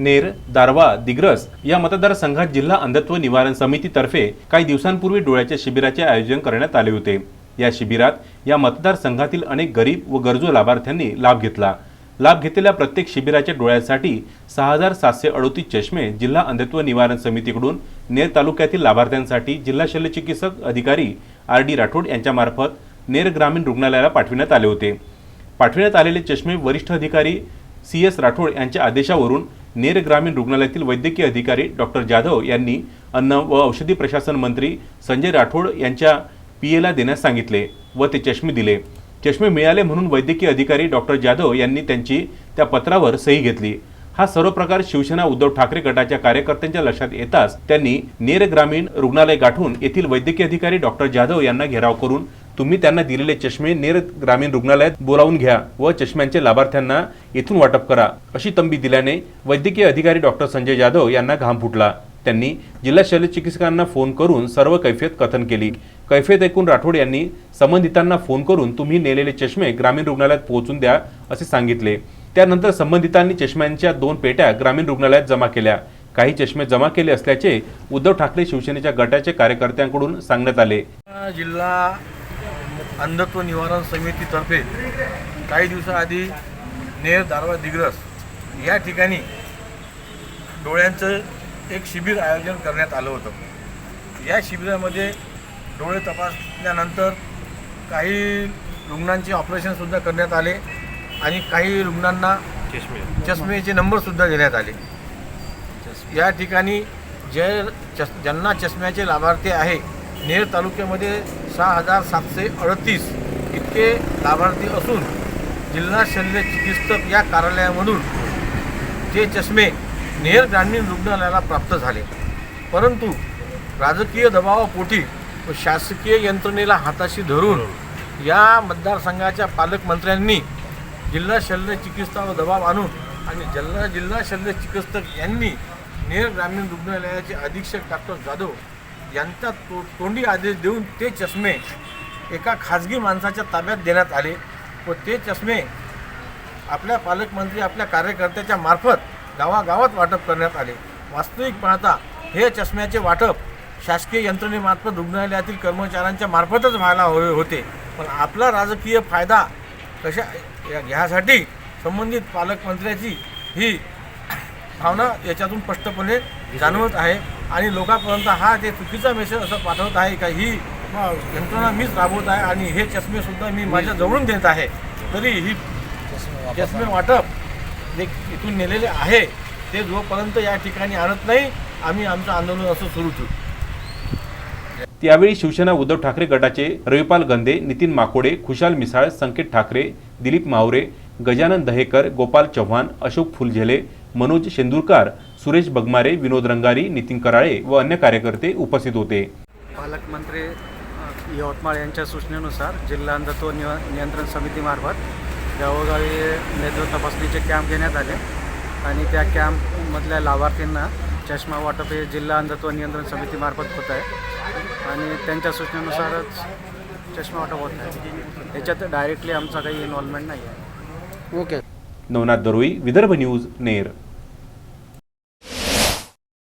नेर दारवा दिग्रस या मतदारसंघात जिल्हा अंधत्व निवारण समितीतर्फे काही दिवसांपूर्वी डोळ्याच्या शिबिराचे आयोजन करण्यात आले होते. या शिबिरात या मतदारसंघातील अनेक गरीब व गरजू लाभार्थ्यांनी लाभ घेतला. लाभ घेतलेल्या प्रत्येक शिबिराच्या डोळ्यासाठी सहा हजार सातशे अडोतीस चष्मे जिल्हा अंधत्व निवारण समितीकडून नेर तालुक्यातील लाभार्थ्यांसाठी जिल्हा शल्यचिकित्सक अधिकारी आर डी राठोड यांच्यामार्फत नेर ग्रामीण रुग्णालयाला पाठविण्यात आले होते. पाठविण्यात आलेले चष्मे वरिष्ठ अधिकारी सी एस राठोड यांच्या आदेशावरून नेर ग्रामीण रुग्णालयातील वैद्यकीय अधिकारी डॉक्टर जाधव यांनी अन्न व औषधी प्रशासन मंत्री संजय राठोड यांच्या पीएला देण्यास सांगितले व ते चष्मे दिले. चष्मे मिळाले म्हणून वैद्यकीय अधिकारी डॉक्टर जाधव यांनी त्यांची त्या पत्रावर सही घेतली. हा सर्व प्रकार शिवसेना उद्धव ठाकरे गटाच्या कार्यकर्त्यांच्या लक्षात येताच त्यांनी नेर ग्रामीण रुग्णालय गाठून येथील वैद्यकीय अधिकारी डॉक्टर जाधव यांना घेराव करून तुम्ही त्यांना दिलेले चष्मे नेर ग्रामीण रुग्णालयात बोलावून घ्या व चष्म्यांचे लाभार्थ्यांना येथून वाटप करा अशी तंबी दिल्याने वैद्यकीय अधिकारी डॉक्टर संजय जाधव यांना घाम फुटला. त्यांनी जिल्हा शल्यचिकित्सकांना फोन करून सर्व कैफियत कथन केली. कैफियत ऐकून राठोड यांनी संबंधितांना फोन करून तुम्ही नेलेले चष्मे ग्रामीण रुग्णालयात पोहोचून द्या असे सांगितले. त्यानंतर संबंधितांनी चष्म्यांच्या दोन पेट्या ग्रामीण रुग्णालयात जमा केल्या. काही चष्मे जमा केले असल्याचे उद्धव ठाकरे शिवसेनेच्या गटाचे कार्यकर्त्यांकडून सांगण्यात आले. जिल्हा अंधत्व निवारण समितीतर्फे काही दिवसाआधी नेर दारवा दिग्रस या ठिकाणी डोळ्यांचं एक शिबिर आयोजन करण्यात आलं होतं. या शिबिरामध्ये डोळे तपासल्यानंतर काही रुग्णांचे ऑपरेशनसुद्धा करण्यात आले आणि काही रुग्णांना चष्मेचे नंबरसुद्धा देण्यात आले. या ठिकाणी जे चष ज्यांना चष्म्याचे लाभार्थी आहे नेर तालुक्यामध्ये सहा हजार सातशे अडतीस इतके लाभार्थी असून जिल्हा शल्य चिकित्सक या कार्यालयामधून ते चष्मे नेर ग्रामीण रुग्णालयाला प्राप्त झाले. परंतु राजकीय दबावापोटी व शासकीय यंत्रणेला हाताशी धरून या मतदारसंघाच्या पालकमंत्र्यांनी जिल्हा शल्य चिकित्सावर दबाव आणून आणि जिल्हा जिल्हा शल्य चिकित्सक यांनी नेर ग्रामीण रुग्णालयाचे अधीक्षक डॉक्टर जाधव यांचा तो तोंडी आदेश देऊन ते चष्मे एका खाजगी माणसाच्या ताब्यात देण्यात आले व ते चष्मे आपल्या पालकमंत्री आपल्या कार्यकर्त्याच्या मार्फत गावागावात वाटप करण्यात आले. वास्तविक पाहता हे चष्म्याचे वाटप शासकीय यंत्रणेमार्फत रुग्णालयातील कर्मचाऱ्यांच्या मार्फतच व्हायला हवे होते. पण आपला राजकीय फायदा कशा या- ह्यासाठी संबंधित पालकमंत्र्याची ही भावना याच्यातून स्पष्टपणे जाणवत आहे. आणि लोकांपर्यंत हा ते चुकीचा मेसेज असं पाठवत आहे का ही यंत्रणा मीच राबवत आहे आणि हे चष्मेसुद्धा मी माझ्या जवळून देत आहे. तरी ही चष्मे वाटप जे इथून नेलेले आहे ते जोपर्यंत या ठिकाणी आणत नाही आम्ही आमचं आंदोलन असं सुरू ठेवू. त्यावेळी शिवसेना उद्धव ठाकरे गटाचे रविपाल गंदे नितीन माकोडे खुशाल मिसाळ संकेत ठाकरे दिलीप मावरे गजानन दहेकर गोपाल चव्हाण अशोक फुलझेले मनोज शेंदुरकार सुरेश बगमारे विनोद रंगारी नितीन कराळे व अन्य कार्यकर्ते उपस्थित होते. पालकमंत्री यवतमाळ यांच्या सूचनेनुसार जिल्हा अंधत्व निव नियंत्रण समितीमार्फत गावोगावी नेत्र तपासणीचे कॅम्प घेण्यात आले आणि त्या कॅम्पमधल्या लाभार्थींना चष्मा वाटप हे जिल्हा अंधत्व नियंत्रण समितीमार्फत होत आहे आणि त्यांच्या सूचनेनुसारच चष्मा वाटप होत आहे. याच्यात डायरेक्टली आमचा काही इन्व्हॉल्वमेंट नाही आहे. नवनाथ दरोई विदर्भ न्यूज नेर.